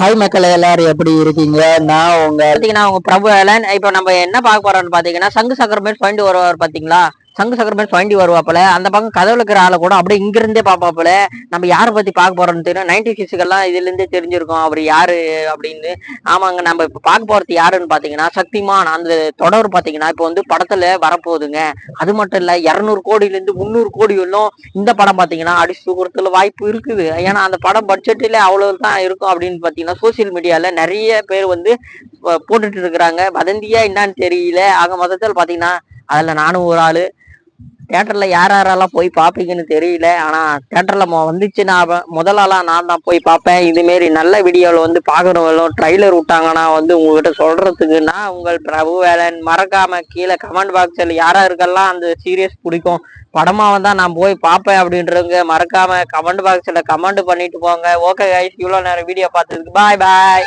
Hi மக்கள் எல்லாரும் எப்படி இருக்கீங்க? நான் உங்க பாத்தீங்கன்னா உங்க பிரபு வேலன் இப்போ நம்ம என்ன பார்க்க போறோம்னு பாத்தீங்கன்னா சங்கு சக்கரமேட் ஃபைண்ட் வருவார் பாத்தீங்களா? சங்கு சக்கரமேட் சுவாண்டி வருவாப்புல. அந்த பக்கம் கதவுல இருக்கிற ஆளை கூட அப்படியே இங்கிருந்தே பார்ப்பாப்புல. பாப்பாப்புல நம்ம யாரை பத்தி பார்க்க போறோம்னு தெரியும். நைன்டி சிக்ஸுக்கெல்லாம் இதுல இருந்தே தெரிஞ்சிருக்கும். அவர் யாரு அப்படின்னு. ஆமாங்க நம்ம இப்ப பார்க்க போறது யாருன்னு பாத்தீங்கன்னா சக்திமான். அந்த தொடர் பாத்தீங்கன்னா இப்ப வந்து படத்துல வரப்போகுதுங்க. அது மட்டும் இல்ல இருநூறு கோடியில இருந்து முந்நூறு கோடி வரலும் இந்த படம் பாத்தீங்கன்னா அடிச்சு தூக்குறதுல வாய்ப்பு இருக்குது. ஏன்னா அந்த படம் பட்ஜெட்ல அவ்வளவு தான் இருக்கும் அப்படின்னு பாத்தீங்கன்னா சோசியல் மீடியால நிறைய பேர் வந்து போட்டுட்டு இருக்கிறாங்க. வதந்தியா என்னன்னு தெரியல. ஆக மொத்தத்தில் பாத்தீங்கன்னா அதுல நானும் ஒரு ஆளு. தேட்டரில் யார் யாரெல்லாம் போய் பார்ப்பீங்கன்னு தெரியல. ஆனா தேட்டரில் வந்துச்சு நான் முதலாலாம் நான் தான் போய் பார்ப்பேன் இது மாரி நல்ல வீடியோவில் வந்து பார்க்குறவங்களும் ட்ரைலர் விட்டாங்கன்னா வந்து உங்ககிட்ட சொல்றதுக்கு நான் உங்கள் பிரபு வேலன். மறக்காம கீழே கமெண்ட் பாக்ஸில் யாரா இருக்கெல்லாம் அந்த சீரியஸ் பிடிக்கும் படமாக வந்தால் நான் போய் பார்ப்பேன் அப்படின்றவங்க மறக்காம கமெண்ட் பாக்ஸில் கமெண்ட் பண்ணிட்டு போங்க. ஓகே கைஸ் இவ்வளோ நேரம் வீடியோ பார்த்ததுக்கு பாய் பாய்